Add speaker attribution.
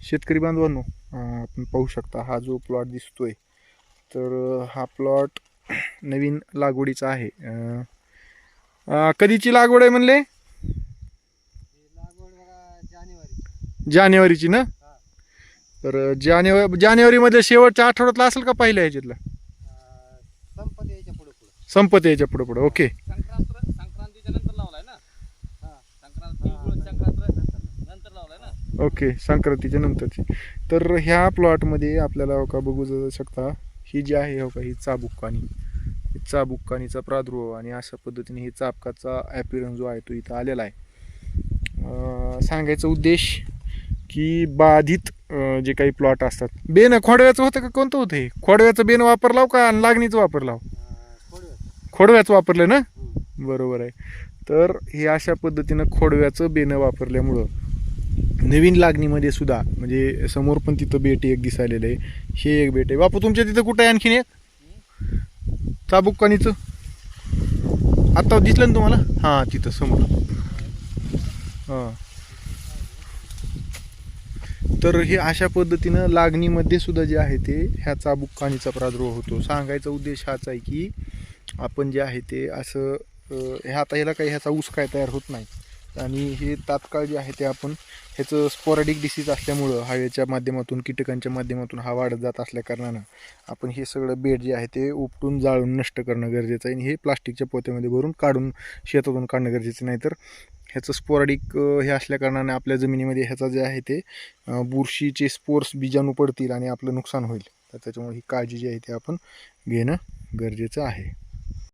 Speaker 1: शेतकरी बांधवांनो आपण पाहू शकता हा जो प्लॉट दिसतोय तर हा प्लॉट नवीन लागवडीचा आहे. कधीची लागवड आहे म्हणले?
Speaker 2: लागवड बघा जानेवारी.
Speaker 1: जानेवारीची ना? तर जानेवारी जानेवारीमध्ये शेवटच्या आठवड्यातला असेल का पहिल्या ह्याच्यातला?
Speaker 2: पुढे
Speaker 1: संपत यायच्या पुढं पुढं ओके. ओके संक्रांतीच्या नंतरची. तर ह्या प्लॉटमध्ये आपल्याला हो का बघू ज- शकता ही जी आहे हो का ही चाबुक्कानी. ही चाबुक्कानीचा प्रादुर्भाव आणि अशा पद्धतीने ही चाबकाचा ॲपिरन्स जो आहे तो इथं आलेला आहे. सांगायचा उद्देश की बाधित जे काही प्लॉट असतात. बेन खोडव्याचं होतं का? कोणतं होतं हे? खोडव्याचं बेन वापरलाव का? आणि लागणीचं वापरलाव? खोडव्याचं. वापरलं ना? बरोबर आहे. तर हे अशा पद्धतीनं खोडव्याचं बेनं वापरल्यामुळं नवीन लागणीमध्ये सुद्धा म्हणजे समोर पण तिथं बेट एक दिसायलेलं आहे. हे एक बेट आहे. बापू तुमच्या तिथं कुठं आहे आणखीन एक? चाबुक्कानीचं? आत्ता दिसलं ना तुम्हाला? हां तिथं समोर. हां. तर हे अशा पद्धतीनं लागणीमध्ये सुद्धा जे आहे ते ह्या चाबुक्कानीचा प्रादुर्भाव होतो. सांगायचा उद्देश हाच आहे की आपण जे आहे ते असं ह्या आता काही ह्याचा ऊस काय तयार होत नाही. आणि हे तात्काळ जे आहे ते आपण ह्याचं स्पॉरॅडिक डिसीज असल्यामुळं हवेच्या माध्यमातून कीटकांच्या माध्यमातून हा वाढत जात असल्याकारणानं आपण हे सगळं बेड जे आहे ते उपटून जाळून नष्ट करणं गरजेचं आहे. आणि हे प्लास्टिकच्या पोत्यामध्ये भरून काढून शेतातून काढणं गरजेचं नाही तर ह्याचं स्पोराडिक हे असल्याकारणाने आपल्या जमिनीमध्ये ह्याचा जे आहे ते बुरशीचे स्पोर्स बीजाणू पडतील आणि आपलं नुकसान होईल. तर त्याच्यामुळे ही काळजी जी आहे ती आपण घेणं गरजेचं आहे.